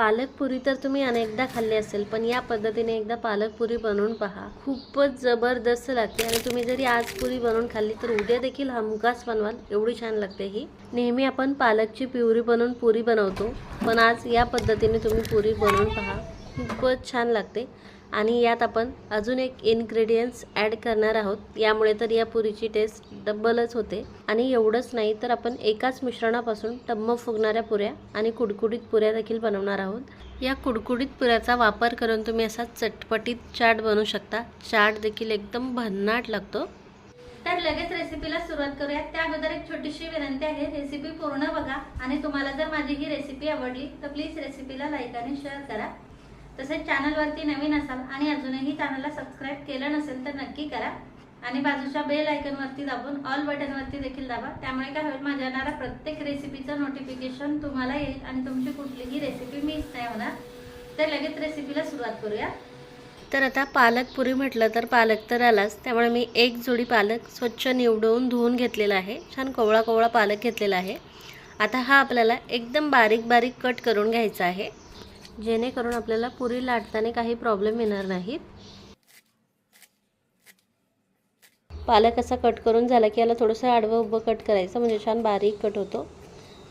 पालक पुरी तर तुम्ही अनेकदा खाल्ली असेल पण या पद्धतीने एकदा पालक पुरी बनवून पहा. खूपच जबरदस्त लागते आणि तुम्ही जरी आज पुरी बनवून खाल्ली तर उद्या देखील हमखास बनवाल. एवढी छान लागते ही. नेहमी आपण पालकची पिवरी बनवून पुरी बनवतो पण आज या पद्धतीने तुम्ही पुरी बनवून पहा. खूपच छान लागते. आणि यात आपण अजून एक इन्ग्रेडियंट्स ॲड करणार आहोत. यामुळे तर या पुरीची टेस्ट डब्बलच होते. आणि एवढंच नाही तर आपण एकाच मिश्रणापासून टम्म फुगणाऱ्या पुऱ्या आणि कुडकुडीत पुऱ्या देखील बनवणार आहोत. या कुडकुडीत पुऱ्याचा वापर करून तुम्ही असा चटपटीत चाट बनवू शकता. चाट देखील एकदम भन्नाट लागतो. तर लगेच रेसिपीला सुरुवात करूया त्या अगोदर एक छोटीशी विनंती आहे. रेसिपी पूर्ण बघा. आणि तुम्हाला जर माझी ही रेसिपी आवडली तर प्लीज रेसिपीला लाईक आणि शेअर करा. तसेच चॅनलवरती नवीन असाल आणि अजूनही चॅनलला सबस्क्राईब केलं नसेल तर नक्की करा. आणि बाजूच्या बेल आयकनवरती दाबून ऑल बटनवरती देखील दाबा. त्यामुळे काय होईल माझ्या येणाऱ्या प्रत्येक रेसिपीचं नोटिफिकेशन तुम्हाला येईल आणि तुमची कुठलीही रेसिपी मिस नाही होणार. तर लगेच रेसिपीला सुरुवात करूया. तर आता पालक पुरी म्हटलं तर पालक तर आलाच. त्यामुळे मी एक जोडी पालक स्वच्छ निवडून धुवून घेतलेला आहे. छान कोवळा कोवळा पालक घेतलेला आहे. आता हा आपल्याला एकदम बारीक बारीक कट करून घ्यायचा आहे. जेणेकरून आपल्याला पुरी लाटताना काही प्रॉब्लेम येणार नाहीत. पालक असा कट करून झाला की याला थोडंसं आडवं उभं कट करायचं म्हणजे छान बारीक कट होतो.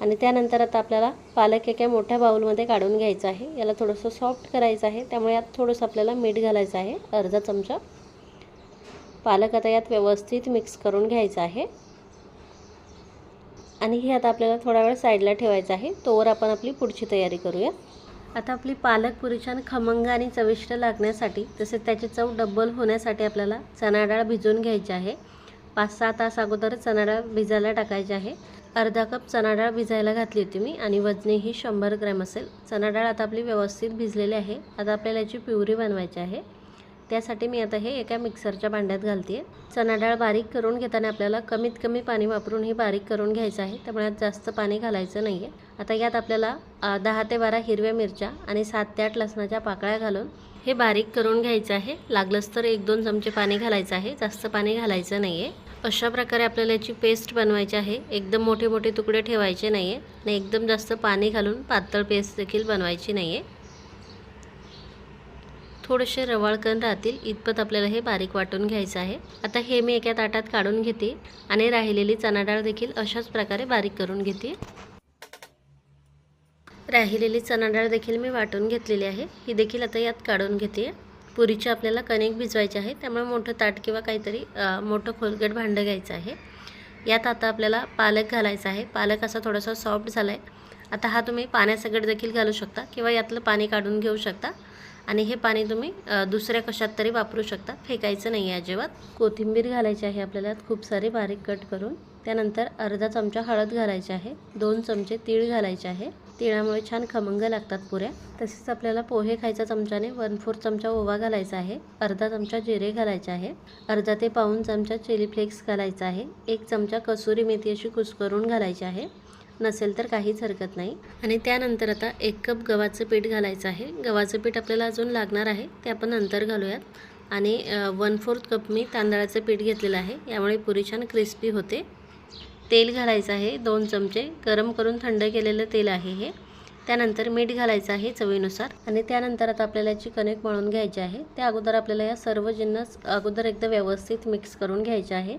आणि त्यानंतर आता आपल्याला पालक एका मोठ्या बाऊलमध्ये काढून घ्यायचं आहे. याला थोडंसं सॉफ्ट करायचं आहे. त्यामुळे यात थोडंसं आपल्याला मीठ घालायचं आहे अर्धा चमचा. पालक आता यात व्यवस्थित मिक्स करून घ्यायचं आहे. आणि हे आता आपल्याला थोडा वेळ साईडला ठेवायचं आहे. तोवर आपण आपली पुढची तयारी करूया. आता आपली पालक पुरी छान खमंग आणि चविष्ट लागण्यासाठी तसेच त्याची चव डब्बल होण्यासाठी आपल्याला चणा डाळ भिजवून घ्यायची आहे. पाच सहा तास अगोदर चणा डाळ भिजायला टाकायची आहे. अर्धा कप चणा डाळ भिजायला घातली होती मी आणि वजने ही शंभर ग्रॅम असेल. चणा डाळ आता आपली व्यवस्थित भिजलेली आहे. आता आपल्याला याची प्युरी बनवायची आहे. त्यासाठी मी आता हे एका मिक्सरच्या भांड्यात घालते. आहे चणा डाळ बारीक करून घेताना आपल्याला कमीत कमी पाणी वापरून ही बारीक करून घ्यायचं आहे. त्यामुळे जास्त पाणी घालायचं नाही आहे आता यात आपल्याला दहा ते बारा हिरव्या मिरच्या आणि सात ते आठ लसणाच्या पाकळ्या घालून हे बारीक करून घ्यायचं आहे. लागलंच तर एक दोन चमचे पाणी घालायचं आहे. जास्त पाणी घालायचं नाही आहे अशा प्रकारे आपल्याला याची पेस्ट बनवायची आहे. एकदम मोठे मोठे तुकडे ठेवायचे नाही आहे आणि एकदम जास्त पाणी घालून पातळ पेस्ट देखील बनवायची नाही आहे थोडेसे रवाळकण राहतील इतपत आपल्याला हे बारीक वाटून घ्यायचं आहे. आता हे मी एका ताटात काढून घेते आणि राहिलेली चणाडाळ देखील अशाच प्रकारे बारीक करून घेते. राहिलेली चणाडाळ देखील मी वाटून घेतलेली आहे. ही देखील आता यात काढून घेते. पुरीची आपल्याला कणिक भिजवायचे आहे त्यामुळे मोठं ताट किंवा काहीतरी मोठं खोलगट भांडं घ्यायचं आहे. यात आता आपल्याला पालक घालायचा आहे. पालक असा थोडासा सॉफ्ट झाला आहे आता हा तुम्ही पाण्यासकट देखील घालू शकता किंवा यातलं पाणी काढून घेऊ शकता. आणि हे पाणी तुम्ही दुसऱ्या कशात तरी वापरू शकता. फेकायचं नाही आहे अजिबात. कोथिंबीर घालायची आहे आपल्याला. खूप सारी बारीक कट करून. त्यानंतर अर्धा चमचा हळद घालायची आहे. दोन चमचे तीळ घालायचे आहे. तिळामुळे छान खमंग लागतात पुऱ्या. तसेच आपल्याला पोहे खायच्या चमच्याने वन फोर चमचा ओवा घालायचा आहे. अर्धा चमचा जिरे घालायचे आहे. अर्धा ते पाऊन चमचा चिली फ्लेक्स घालायचा आहे. एक चमचा कसुरी मेथी अशी कुस्करून घालायची आहे. नसेल तर काहीच हरकत नाही. आणि त्यानंतर आता एक कप गव्हाचं पीठ घालायचं आहे. गव्हाचं पीठ आपल्याला अजून लागणार आहे. ते आपण नंतर घालूयात. आणि वन फोर्थ कप मी तांदळाचं पीठ घेतलेलं आहे. यामुळे पुरी छान क्रिस्पी होते. तेल घालायचं आहे. दोन चमचे गरम करून थंड केलेलं तेल आहे हे. त्यानंतर मीठ घालायचं आहे चवीनुसार. आणि त्यानंतर आता आपल्याला याची कणिक मळून घ्यायची आहे. त्या अगोदर आपल्याला या सर्व जिन्नस अगोदर एकदा व्यवस्थित मिक्स करून घ्यायचे आहे.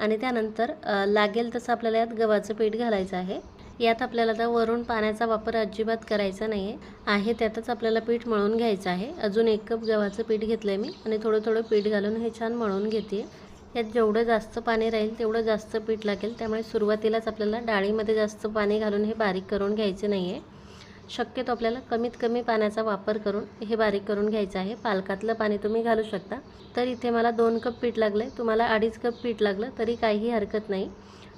आणि त्यानंतर लागेल तसं आपल्याला यात गव्हाचं पीठ घालायचं आहे. यात आपल्याला आता वरून पाण्याचा वापर अजिबात करायचा नाही आहे आहे त्यातच आपल्याला पीठ मळून घ्यायचं आहे. अजून एक कप गव्हाचं पीठ घेतलं आहे मी आणि थोडं थोडं पीठ घालून हे छान मळून घेते. यात जेवढं जास्त पाणी राहील तेवढं जास्त पीठ लागेल. त्यामुळे सुरुवातीलाच आपल्याला डाळीमध्ये जास्त पाणी घालून हे बारीक करून घ्यायचे नाही आहे शक्यतो आपल्याला कमीत कमी पाण्याचा वापर करून हे बारीक करून घ्यायचं आहे. पालकातलं पाणी तुम्ही घालू शकता. तर इथे मला दोन कप पीठ लागलं आहे तुम्हाला अडीच कप पीठ लागलं तरी काहीही हरकत नाही.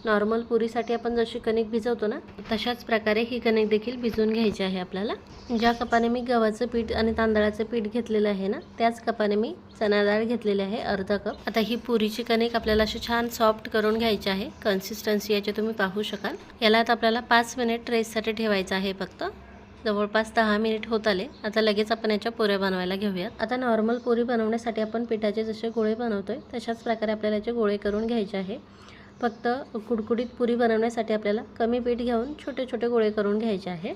नॉर्मल पुरीसाठी आपण जशी कणिक भिजवतो ना तशाच प्रकारे ही कणिक देखील भिजवून घ्यायची आहे आपल्याला. ज्या कपाने मी गव्हाचं पीठ आणि तांदळाचं पीठ घेतलेलं आहे ना त्याच कपाने मी चणा डाळ घेतलेली आहे अर्धा कप. आता ही पुरीची कणिक आपल्याला अशी छान सॉफ्ट करून घ्यायची आहे. कन्सिस्टन्सी याची तुम्ही पाहू शकाल. याला आता आपल्याला पाच मिनिट रेस्टसाठी ठेवायचं आहे फक्त. जवळपास दहा मिनिट होत आले. आता लगेच आपण याच्या पुऱ्या बनवायला घेऊयात. आता नॉर्मल पुरी बनवण्यासाठी आपण पिठाचे जसे गोळे बनवतोय तशाच प्रकारे आपल्याला याचे गोळे करून घ्यायचे आहे. फक्त कुडकुडीत पुरी बनवण्यासाठी आपल्याला कमी पीठ घेऊन छोटे छोटे गोळे करून घ्यायचे आहे.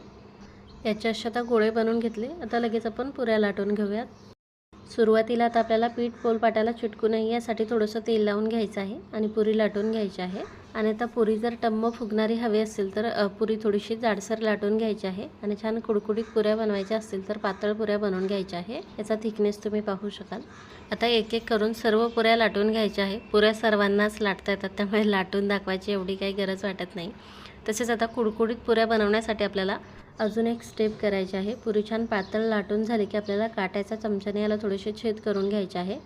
याच्या आता गोळे बनवून घेतले. आता लगेच आपण पुऱ्या लाटून घेऊयात. सुरुवातीला आता आपल्याला पीठ पोलपाट्याला चिटकू नये यासाठी थोडंसं तेल लावून घ्यायचं आहे आणि पुरी लाटून घ्यायची आहे. आणि आता पुरी जर टम्म फुगणारी हवी असेल तर पुरी थोडीशी जाडसर लाटून घ्यायची आहे आणि छान कुडकुडीत पुऱ्या बनवायच्या असतील तर पातळ पुऱ्या बनवून घ्यायच्या आहे. याचा थिकनेस तुम्ही पाहू शकाल. आता एक एक करून सर्व पुऱ्या लाटून घ्यायच्या आहे. पुऱ्या सर्वांनाच लाटता येतात त्यामुळे लाटून दाखवायची एवढी काही गरज वाटत नाही. तसेच आता कुडकुडीत पुऱ्या बनवण्यासाठी आपल्याला अजून एक स्टेप करायची आहे. पुरी छान पातळ लाटून झाली की आपल्याला काट्याच्या चमच्याने याला थोडेसे छेद करून घ्यायचे आहे.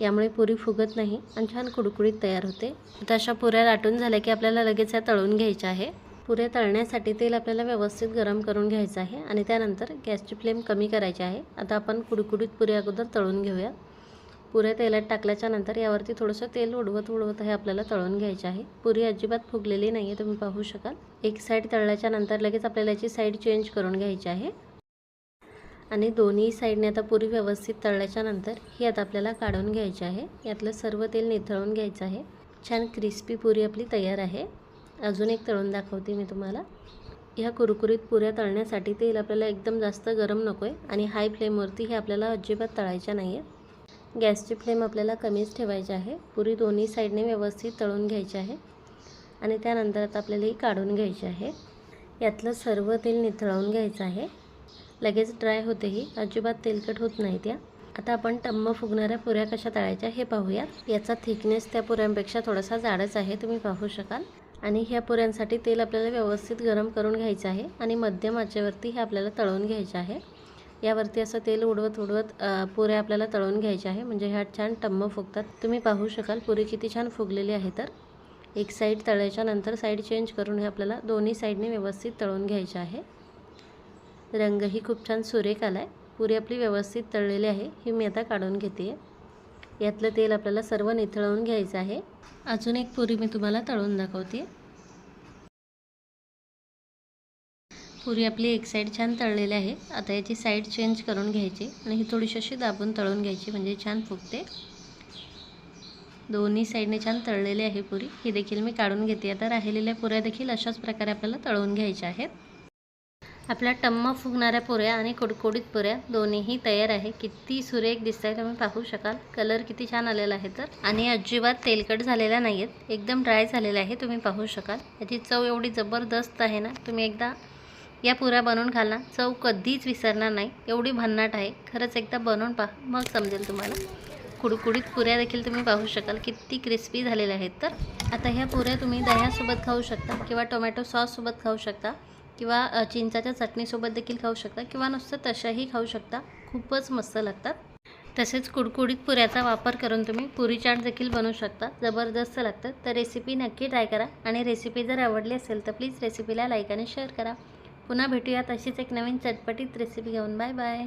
यामुळे पुरी फुगत नाही आणि छान कुडकुडीत तयार होते. आता अशा पुऱ्या लाटून झाल्या की आपल्याला लगेच या तळून घ्यायच्या आहे. पुऱ्या तळण्यासाठी तेल आपल्याला व्यवस्थित गरम करून घ्यायचं आहे आणि त्यानंतर गॅसची फ्लेम कमी करायची आहे. आता आपण कुडकुडीत पुरी अगोदर तळून घेऊया. पुऱ्या तेलात टाकल्याच्या नंतर यावरती थोडंसं तेल उडवत उडवत हे आपल्याला तळून घ्यायचे आहे. पुरी अजिबात फुगलेली नाही आहे तुम्ही पाहू शकाल. एक साईड तळल्याच्या नंतर लगेच आपल्याला याची साईड चेंज करून घ्यायची आहे. आणि दोन्ही साईडने आता पुरी व्यवस्थित तळल्याच्या नंतर ही आता आपल्याला काढून घ्यायची आहे. यातलं सर्व तेल निथळून घ्यायचं आहे. छान क्रिस्पी पुरी आपली तयार आहे. अजून एक तळून दाखवते मी तुम्हाला. ह्या कुरकुरीत पुऱ्या तळण्यासाठी तेल आपल्याला एकदम जास्त गरम नको आहे आणि हाय फ्लेमवरती हे आपल्याला अजिबात तळायच्या नाही आहे गॅसची फ्लेम आपल्याला कमीच ठेवायची आहे. पुरी दोन्ही साईडने व्यवस्थित तळून घ्यायची आहे. आणि त्यानंतर आता आपल्याला ही काढून घ्यायची आहे. यातलं सर्व तेल निथळवून घ्यायचं आहे. लगेच ड्राय होते ही अजिबात तेलकट होत नाही त्या. आता आपण टम्म फुगणाऱ्या पुऱ्या कशा तळायच्या हे पाहूया याचा थिकनेस त्या पुऱ्यांपेक्षा थोडासा जाडच आहे तुम्ही पाहू शकाल. आणि ह्या पुऱ्यांसाठी तेल आपल्याला व्यवस्थित गरम करून घ्यायचं आहे आणि मध्यम आचेवरती हे आपल्याला तळून घ्यायचं आहे. यावरती असं तेल उडवत उडवत पुऱ्या आपल्याला तळून घ्यायच्या आहे. म्हणजे ह्या छान टम्म फुगतात. तुम्ही पाहू शकाल पुरी किती छान फुगलेली आहे तर. एक साईड तळायच्या नंतर साईड चेंज करून हे आपल्याला दोन्ही साईडने व्यवस्थित तळून घ्यायचे आहे. रंगही खूप छान सुरेख आला आहे पुरी आपली व्यवस्थित तळलेली आहे. ही मी आता काढून घेते यातलं तेल आपल्याला सर्व निथळवून घ्यायचं आहे. अजून एक पुरी मी तुम्हाला तळून दाखवते. पुरी आपली एक साईड छान तळलेली आहे. आता याची साईड चेंज करून घ्यायची आणि ही थोडीशी अशी दाबून तळून घ्यायची म्हणजे छान फुगते. दोन्ही साईडने छान तळलेली आहे पुरी. ही देखील मी काढून घेते. आता राहिलेल्या पुऱ्या देखील अशाच प्रकारे आपल्याला तळून घ्यायच्या आहेत. आपल्या टम्म फुगणाऱ्या पुऱ्या आणि कुडकुडीत पुऱ्या दोन्हीही तयार आहे. किती सुरेख दिसत आहे तुम्ही पाहू शकाल. कलर किती छान आलेला आहे तर. आणि अजिबात तेलकट झालेल्या नाही आहेत एकदम ड्राय झालेला आहे तुम्ही पाहू शकाल. याची चव एवढी जबरदस्त आहे ना तुम्ही एकदा या पुऱ्या बनवून खाल ना चव कधीच विसरणार नाही. एवढी भन्नाट आहे. खरंच एकदा बनवून पहा. मग समजेल तुम्हाला. कुडकुडीत पुऱ्या देखील तुम्ही पाहू शकाल. किती क्रिस्पी झालेल्या आहेत तर. आता ह्या पुऱ्या तुम्ही दह्यासोबत खाऊ शकता किंवा टोमॅटो सॉससोबत खाऊ शकता. किंवा चिंचाच्या चटणीसोबत देखील खाऊ शकता किंवा नुसतं तशाही खाऊ शकता. खूपच मस्त लागतात. तसेच कुडकुडीत पुऱ्याचा वापर करून तुम्ही पुरी चाट देखील बनवू शकता. जबरदस्त लागतं तर रेसिपी नक्की ट्राय करा. आणि रेसिपी जर आवडली असेल तर प्लीज रेसिपीला लाईक आणि शेअर करा. पुन्हा भेटूयात अशीच एक नवीन चटपटीत रेसिपी घेऊन. Bye bye